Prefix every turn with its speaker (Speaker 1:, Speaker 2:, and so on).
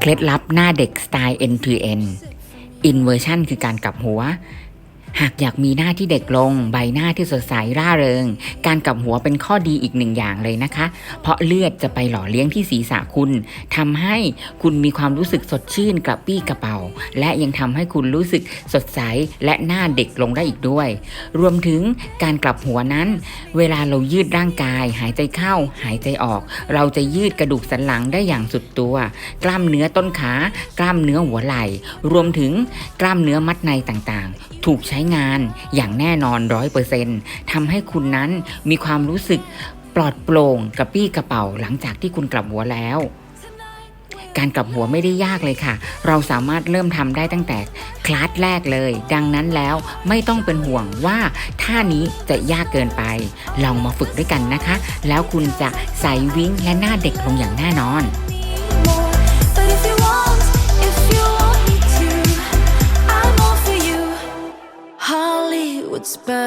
Speaker 1: เคล็ดลับหน้าเด็กสไตล์ N to N inversion คือการกลับหัว หากอยากมีหน้าที่เด็กลง ใบหน้าที่สดใสร่าเริง การกลับหัวเป็นข้อดีอีกหนึ่งอย่างเลยนะคะ เพราะเลือดจะไปหล่อเลี้ยงที่ศีรษะคุณทำให้คุณมีความรู้สึกสดชื่นกระปรี้กระเป๋า และยังทำให้คุณรู้สึกสดใสและหน้าเด็กลงได้อีกด้วย รวมถึงการกลับหัวนั้น เวลาเรายืดร่างกาย หายใจเข้า หายใจออก เราจะยืดกระดูกสันหลังได้อย่างสุดตัว กล้ามเนื้อต้นขา กล้ามเนื้อหัวไหล่ รวมถึงกล้ามเนื้อมัดในต่าง ถูกใช้งานอย่างแน่นอนร้อยเปอร์เซ็นต์ทำให้คุณนั้นมีความรู้สึกปลอดโปร่งกระปี้กระเป๋าหลังจากที่คุณกลับหัวแล้ว การกลับหัวไม่ได้ยากเลยค่ะ เราสามารถเริ่มทำได้ตั้งแต่คลาสแรกเลย ดังนั้นแล้วไม่ต้องเป็นห่วงว่าท่านี้จะยากเกินไป ลองมาฝึกด้วยกันนะคะ แล้วคุณจะใส่วิ้งและหน้าเด็กลงอย่างแน่นอน
Speaker 2: would bad.